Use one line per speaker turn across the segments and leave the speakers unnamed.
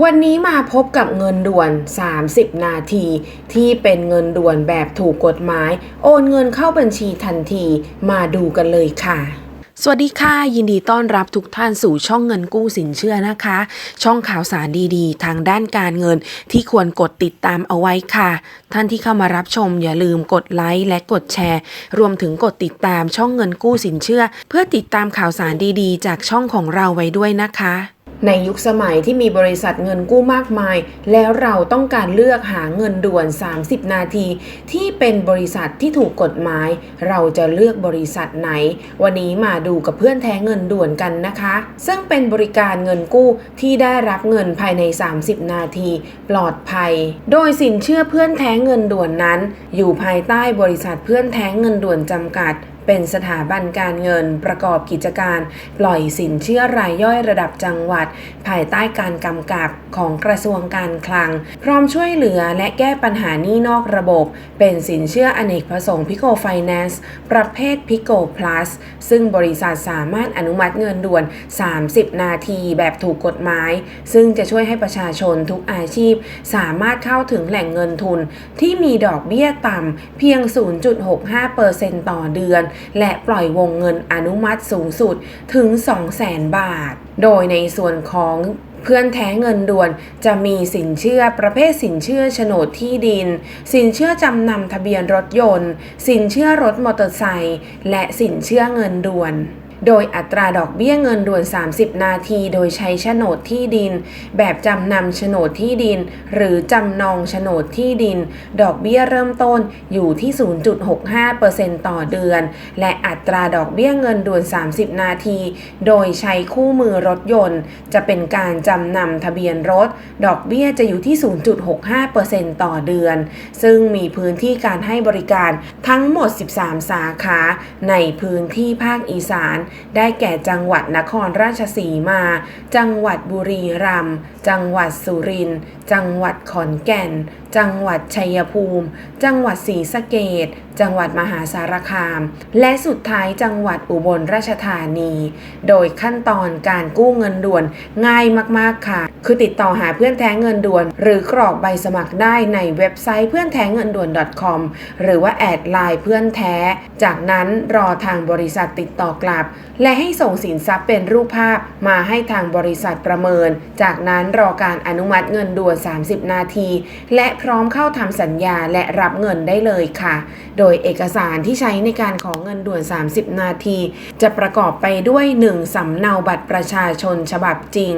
วันนี้มาพบกับเงินด่วน 30 นาที ที่เป็นเงินด่วนแบบถูกกฎหมาย โอนเงินเข้าบัญชีทันที มาดูกันเลยค่ะสวัสดีค่ะยินดีต้อนรับทุกท่านสู่ช่องเงินกู้สินเชื่อนะคะ ช่องข่าวสารดีๆ ทางด้านการเงินที่ควรกดติดตามเอาไว้ค่ะ ท่านที่เข้ามารับชมอย่าลืมกดไลค์และกดแชร์ รวมถึงกดติดตามช่องเงินกู้สินเชื่อ เพื่อติดตามข่าวสารดีๆ จากช่องของเราไว้ด้วยนะคะ ในยุคสมัยที่มีบริษัทเงินกู้มากมาย แล้วเราต้องการเลือกหาเงินด่วน 30 นาที ที่เป็นบริษัทที่ถูกกฎหมาย เราจะเลือกบริษัทไหน วันนี้มาดูกับเพื่อนแท้เงินด่วนกันนะคะ ซึ่งเป็นบริการเงินกู้ที่ได้รับเงินภายใน 30 นาที ปลอดภัย โดยสินเชื่อเพื่อนแท้เงินด่วนนั้น อยู่ภายใต้บริษัทเพื่อนแท้เงินด่วนจำกัด เป็นสถาบันการเงินประกอบกิจการ ปล่อยสินเชื่อรายย่อยระดับจังหวัด ภายใต้การกำกับของกระทรวงการคลัง พร้อมช่วยเหลือและแก้ปัญหานี้นอกระบบ เป็นสินเชื่ออเนกประสงค์พิโกไฟแนนซ์ประเภทพิโกพลัสซึ่งบริษัทสามารถอนุมัติเงินด่วน 30 นาทีแบบถูกกฎหมาย ซึ่งจะช่วยให้ประชาชนทุกอาชีพ สามารถเข้าถึงแหล่งเงินทุน ที่มีดอกเบี้ยต่ำเพียง 0.65%ต่อเดือนและปล่อยวงเงินอนุมัติสูงสุดถึง 200,000 บาท โดยในส่วนของเพื่อนแท้เงินด่วนจะมีสินเชื่อประเภทสินเชื่อโฉนดที่ดิน สินเชื่อจำนำทะเบียนรถยนต์ สินเชื่อรถมอเตอร์ไซค์และสินเชื่อเงินด่วน โดยอัตราดอกเบี้ยเงินด่วน 30 นาที โดยใช้โฉนดที่ดิน แบบจำนำโฉนดที่ดิน หรือจำนองโฉนดที่ดิน ดอกเบี้ยเริ่มต้นอยู่ที่ 0.65%ต่อเดือน และอัตราดอกเบี้ยเงินด่วน 30 นาที โดยใช้คู่มือรถยนต์ จะเป็นการจำนำทะเบียนรถ ดอกเบี้ยจะอยู่ที่ 0.65%ต่อเดือน ซึ่งมีพื้นที่การให้บริการทั้งหมด 13 สาขา ในพื้นที่ภาคอีสานได้แก่จังหวัดนครราชสีมา จังหวัดบุรีรัมย์จังหวัดสุรินทร์ จังหวัดขอนแก่น จังหวัดชัยภูมิ จังหวัดศรีสะเกดจังหวัดมหาสารคาม และสุดท้ายจังหวัดอุบลราชธานี โดยขั้นตอนการกู้เงินด่วนง่ายมากๆค่ะ คือติดต่อหาเพื่อนแท้เงินด่วน หรือกรอกใบสมัครได้ในเว็บไซต์เพื่อนแท้เงินด่วน .com หรือว่าแอดไลน์เพื่อนแท้ จากนั้นรอทางบริษัทติดต่อกลับ และให้ส่งสินทรัพย์เป็นรูปภาพมาให้ทางบริษัทประเมิน จากนั้นรอการอนุมัติเงินด่วน 30 นาที และพร้อมเข้าทำสัญญาและรับเงินได้เลยค่ะ โดยเอกสารที่ใช้ในการขอเงินด่วน 30 นาที จะประกอบไปด้วย 1. สำเนาบัตรประชาชนฉบับจริง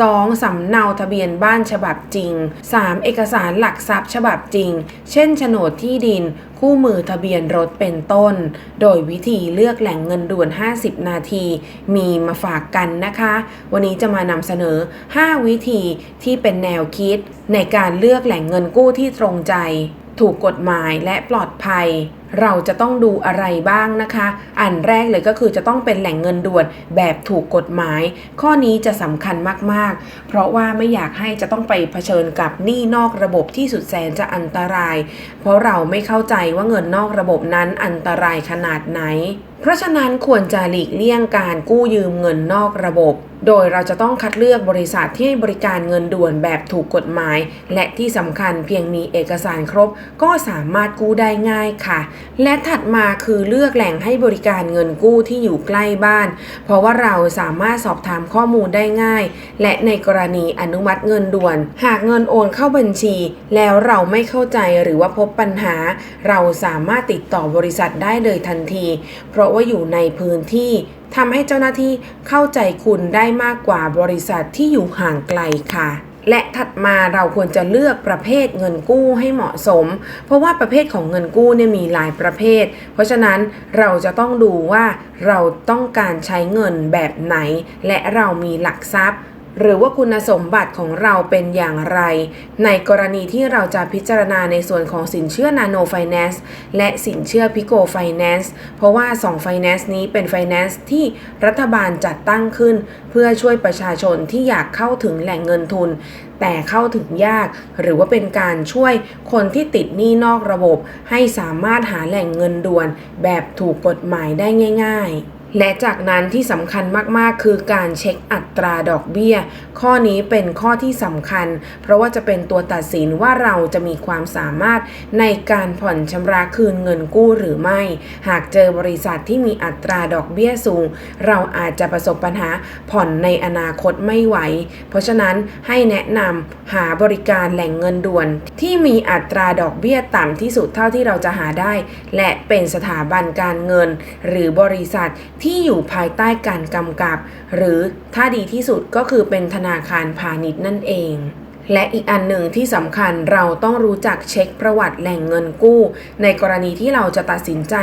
2. สำเนาทะเบียนบ้านฉบับจริง 3. เอกสารหลักทรัพย์ฉบับจริง เช่นโฉนดที่ดินคู่มือทะเบียนรถเป็นต้น โดยวิธีเลือกแหล่งเงินด่วน 50 นาที มีมาฝากกันนะคะ วันนี้จะมานำเสนอ 5 วิธีที่เป็นแนวคิด ในการเลือกแหล่งเงินกู้ที่ตรงใจ ถูกกฎหมายและปลอดภัย เราจะต้องดูอะไรบ้างนะคะ อันแรกเลยก็คือจะต้องเป็นแหล่งเงินด่วนแบบถูกกฎหมาย ข้อนี้จะสำคัญมากๆ เพราะว่าไม่อยากให้จะต้องไปเผชิญกับหนี้นอกระบบที่สุดแสนจะอันตราย เพราะเราไม่เข้าใจว่าเงินนอกระบบนั้นอันตรายขนาดไหน เพราะฉะนั้นควรจะหลีกเลี่ยงการกู้ยืมเงินนอกระบบ โดยเราจะต้องคัดเลือกบริษัทที่ให้บริการเงินด่วนแบบถูกกฎหมาย และที่สำคัญเพียงมีเอกสารครบ ก็สามารถกู้ได้ง่ายค่ะ และถัดมาคือเลือกแหล่งให้บริการเงินกู้ที่อยู่ใกล้บ้าน เพราะว่าเราสามารถสอบถามข้อมูลได้ง่าย และในกรณีอนุมัติเงินด่วน หากเงินโอนเข้าบัญชี แล้วเราไม่เข้าใจหรือว่าพบปัญหา เราสามารถติดต่อบริษัทได้เลยทันที เพราะว่าอยู่ในพื้นที่ ทำให้เจ้าหน้าที่เข้าใจคุณได้มากกว่าบริษัทที่อยู่ห่างไกลค่ะและถัดมาเราควรจะเลือกประเภทเงินกู้ให้เหมาะสม เพราะว่าประเภทของเงินกู้เนี่ยมีหลายประเภท เพราะฉะนั้นเราจะต้องดูว่าเราต้องการใช้เงินแบบไหน และเรามีหลักทรัพย์ หรือว่าคุณสมบัติของเราเป็นอย่างไร ในกรณีที่เราจะพิจารณาในส่วนของสินเชื่อนาโนไฟแนนซ์และสินเชื่อพิโกไฟแนนซ์เพราะว่า2ไฟแนนซ์นี้เป็นไฟแนนซ์ที่รัฐบาลจัดตั้งขึ้น เพื่อช่วยประชาชนที่อยากเข้าถึงแหล่งเงินทุน แต่เข้าถึงยาก หรือว่าเป็นการช่วยคนที่ติดหนี้นอกระบบ ให้สามารถหาแหล่งเงินด่วนแบบถูกกฎหมายได้ง่าย ๆ และจากนั้นที่สำคัญมากๆ คือการเช็คอัตราดอกเบี้ย ข้อนี้เป็นข้อที่สำคัญ เพราะว่าจะเป็นตัวตัดสินว่าเราจะมีความสามารถในการผ่อนชำระคืนเงินกู้หรือไม่ หากเจอบริษัทที่มีอัตราดอกเบี้ยสูง เราอาจจะประสบปัญหาผ่อนในอนาคตไม่ไหว เพราะฉะนั้นให้แนะนำหาบริการแหล่งเงินด่วน ที่มีอัตราดอกเบี้ยต่ำที่สุดเท่าที่เราจะหาได้ และเป็นสถาบันการเงิน หรือบริษัทที่อยู่ภายใต้การกำกับ หรือถ้าดีที่สุดก็คือเป็นธนาคารพาณิชย์นั่นเอง และอีกอันหนึ่งที่สำคัญเราต้องรู้จักเช็คประวัติแหล่งเงินกู้ ในกรณีที่เราจะตัดสินใจ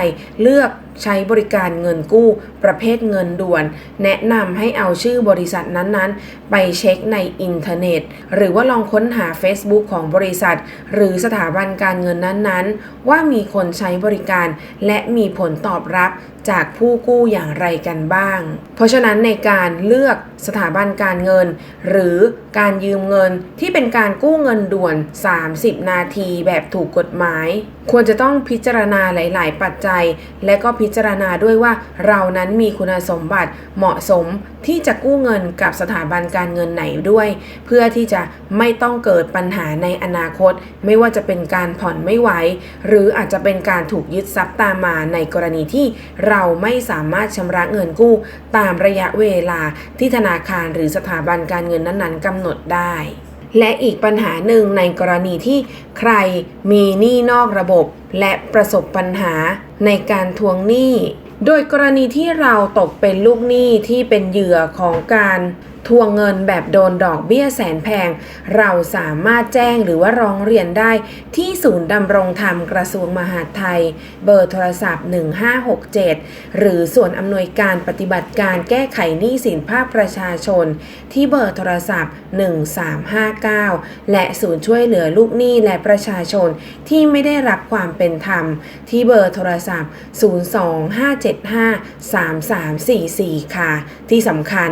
เลือก ใช้บริการเงินกู้ประเภทเงินด่วน แนะนำให้เอาชื่อบริษัทนั้นๆ ไปเช็คในอินเทอร์เน็ต หรือว่าลองค้นหา Facebook ของบริษัท หรือสถาบันการเงินนั้นๆ ว่ามีคนใช้บริการ และมีผลตอบรับจากผู้กู้อย่างไรกันบ้าง เพราะฉะนั้นในการเลือกสถาบันการเงิน หรือการยืมเงินที่เป็นการกู้เงินด่วน 30 นาทีแบบถูกกฎหมาย ควรจะต้องพิจารณาหลาย ๆ ปัจจัย และก็พิจารณาด้วยว่าเรานั้นมีคุณสมบัติเหมาะสมที่จะกู้เงินกับสถาบันการเงินไหนด้วย เพื่อที่จะไม่ต้องเกิดปัญหาในอนาคต ไม่ว่าจะเป็นการผ่อนไม่ไหว หรืออาจจะเป็นการถูกยึดทรัพย์ตามมาในกรณีที่เราไม่สามารถชำระเงินกู้ ตามระยะเวลาที่ธนาคารหรือสถาบันการเงินนั้นๆกำหนดได้ และอีกปัญหาหนึ่งในกรณีที่ใครมีหนี้นอกระบบ และประสบปัญหาในการทวงหนี้ โดยกรณีที่เราตกเป็นลูกหนี้ที่เป็นเหยื่อของการ ทวงเงินแบบโดนดอกเบี้ยแสนแพง เราสามารถแจ้งหรือว่าร้องเรียนได้ที่ศูนย์ดำรงธรรมกระทรวงมหาดไทย เบอร์โทรศัพท์ 1567 หรือส่วนอำนวยการปฏิบัติการแก้ไขหนี้สินภาคประชาชน ที่เบอร์โทรศัพท์ 1359 และศูนย์ช่วยเหลือลูกหนี้และประชาชนที่ไม่ได้รับความเป็นธรรม ที่เบอร์โทรศัพท์ 025753344 ค่ะ ที่สำคัญ